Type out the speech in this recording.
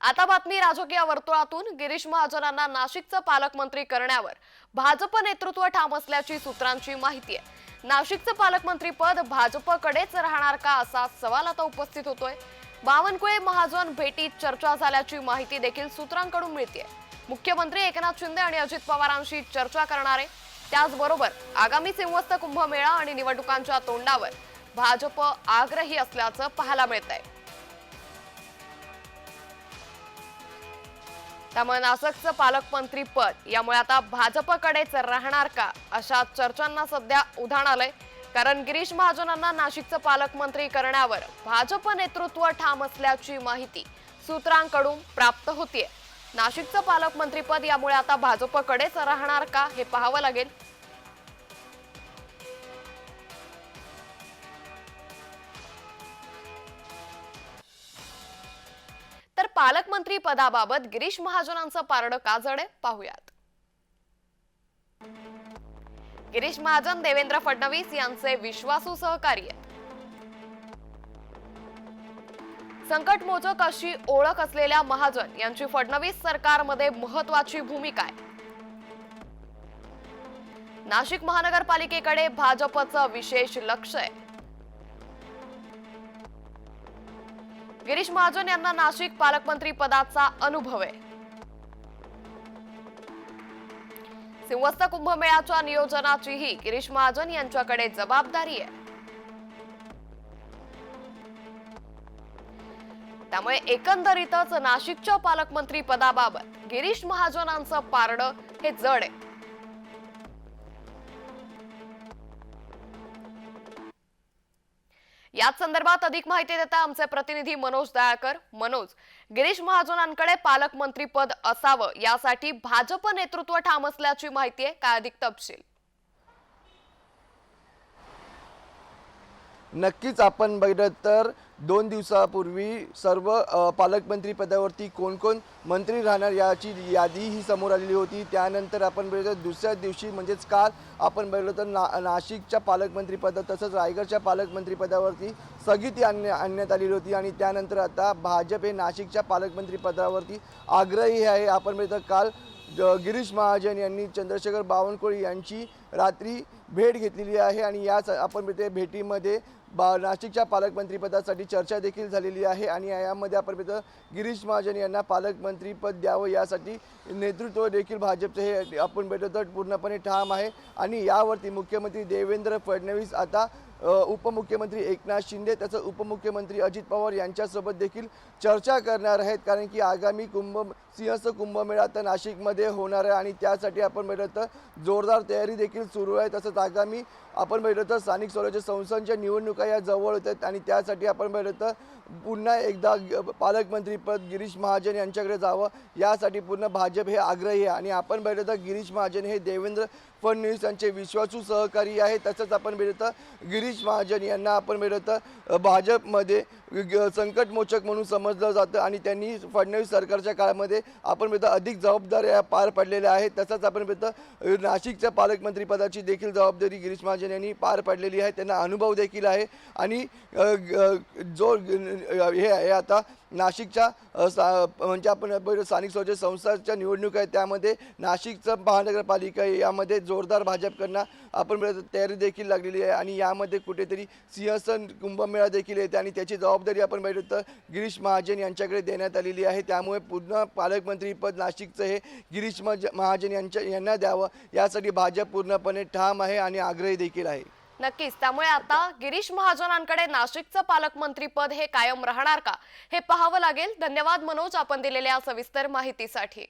आता बातमी राजकीय वर्तुळातून. गिरीश महाजनांना नाशिकचं पालकमंत्री करण्यावर भाजप नेतृत्व ठाम असल्याची सूत्रांची माहिती आहे. नाशिकचं पालकमंत्री पद भाजपकडेच राहणार का असा सवाल आता उपस्थित होतोय. बावनकुळे महाजन भेटीत चर्चा झाल्याची माहिती देखील सूत्रांकडून मिळते मुख्यमंत्री एकनाथ शिंदे आणि अजित पवारांशी चर्चा करणारे. त्याचबरोबर आगामी सिंहस्थ कुंभमेळा आणि निवडणुकांच्या तोंडावर भाजप आग्रही असल्याचं पाहायला मिळत आहे त्यामुळे नाशिकचं पालकमंत्री पद यामुळे आता भाजपकडेच राहणार का? अशा चर्चांना सध्या उधाण आलंय. कारण गिरीश महाजनांना नाशिकचं पालकमंत्री करण्यावर भाजप नेतृत्व ठाम असल्याची माहिती सूत्रांकडून प्राप्त होतीये. नाशिकचं पालकमंत्रीपद यामुळे आता भाजपकडेच राहणार का हे पाहावं लागेल. पालकमंत्री पदाबाबत गिरीश महाजनांचं पारडं काजड आहे पाहूयात. गिरीश महाजन देवेंद्र फडणवीस यांचे विश्वासू सहकारी संकटमोचक अशी ओळख असलेल्या महाजन यांची फडणवीस सरकारमध्ये महत्वाची भूमिका आहे. नाशिक महानगरपालिकेकडे भाजपचं विशेष लक्ष आहे. गिरीश महाजन यांना नाशिक पालकमंत्री पदाचा अनुभव आहे. सिंहस्थ कुंभमेळ्याच्या नियोजनाचीही गिरीश महाजन यांच्याकडे जबाबदारी आहे. त्यामुळे एकंदरीतच नाशिकच्या पालकमंत्री पदाबाबत गिरीश महाजनांचं पारडं हे जड आहे. याच संदर्भात अधिक माहिती देता आमचे प्रतिनिधी मनोज दयाकर. मनोज गिरीश महाजनांकडे पालकमंत्री पद असावं यासाठी भाजप नेतृत्व ठाम असल्याची माहिती आहे. काय अधिक तपशील? नक्कीच आपण बघितलं तर दोन दिवसापूर्वी सर्व पालकमंत्री पदावरती कोण कोण मंत्री राहणार याची यादी ही समोर आलेली होती. त्यानंतर आपण बघितलं तर दुसऱ्या दिवशी म्हणजेच काल आपण बघितलं तर ना नाशिकच्या पालकमंत्री पदा तसंच रायगडच्या पालकमंत्री पदावरती स्थगिती आणण्या आणण्यात आलेली होती आणि त्यानंतर आता भाजप हे नाशिकच्या पालकमंत्री पदावरती आग्रही आहे. आपण बघितलं काल गिरीश महाजन यांनी चंद्रशेखर बावनकुळे यांची रात्री भेट घेतलेली आहे आणि याच आपण मित्र भेटीमध्ये बा नाशिकच्या पालकमंत्रीपदासाठी चर्चा देखील झालेली आहे आणि यामध्ये आपण मित्र गिरीश महाजन यांना पालकमंत्रीपद द्यावं यासाठी नेतृत्व देखील भाजपचं हे आपण भेटतो तर पूर्णपणे ठाम आहे. आणि यावरती मुख्यमंत्री देवेंद्र फडणवीस आता उपमुख्यमंत्री एकनाथ शिंदे तसंच उपमुख्यमंत्री अजित पवार यांच्यासोबत देखील चर्चा करणार आहेत. कारण की आगामी कुंभ सिंहस्थ कुंभमेळा तर नाशिकमध्ये होणार आहे आणि त्यासाठी आपण बघितलं तर जोरदार तयारी देखील सुरू आहे. तसंच आगामी आपण बघितलं तर स्थानिक स्वराज्य संस्थांच्या निवडणुका या जवळ होत आहेत आणि त्यासाठी आपण बघितलं तर पुन्हा एकदा पालकमंत्रीपद गिरीश महाजन यांच्याकडे जावं. यासाठी पूर्ण भाजप हे आग्रही आहे. आणि आपण बघितलं तर गिरीश महाजन हे देवेंद्र फडणवीस यांचे विश्वासू सहकारी आहे. तसंच आपण बघितलं गिरीश महाजन यांना आपण बघितलं तर भाजपमध्ये ग- संकटमोचक म्हणून समजलं जातं आणि त्यांनी फडणवीस सरकारच्या काळामध्ये आपण भेटतं अधिक जबाबदाऱ्या पार पडलेल्या आहेत. तसंच आपण भेटतं नाशिकच्या पालकमंत्रीपदाची देखील जबाबदारी गिरीश महाजन यांनी पार पाडलेली आहे. त्यांना अनुभव देखील आहे. आणि जो हे आहे आता नाशिकच्या सा- म्हणजे आपण स्थानिक स्वराज्य संस्थाच्या निवडणूक आहेत त्यामध्ये नाशिकचं महानगरपालिका आहे, यामध्ये जोरदार भाजपकडनं आपण तयारी देखील लागलेली आहे आणि यामध्ये कुठेतरी सिंहसन कुंभमेळा देखील येते आणि त्याची जबाबदारी आपण बघितलं तर गिरीश महाजन यांच्याकडे देण्यात आलेली आहे. त्यामुळे पूर्ण पालकमंत्रीपद नाशिकचं हे गिरीश महाजन यांच्या यांना द्यावं यासाठी भाजप पूर्णपणे ठाम आहे आणि आग्रही देखील आहे. नक्कीच. त्यामुळे आता गिरीश महाजनांकडे नाशिकचं पालकमंत्री पद हे कायम राहणार का? हे पाहावं लागेल. धन्यवाद मनोज आपण दिलेल्या सविस्तर माहितीसाठी.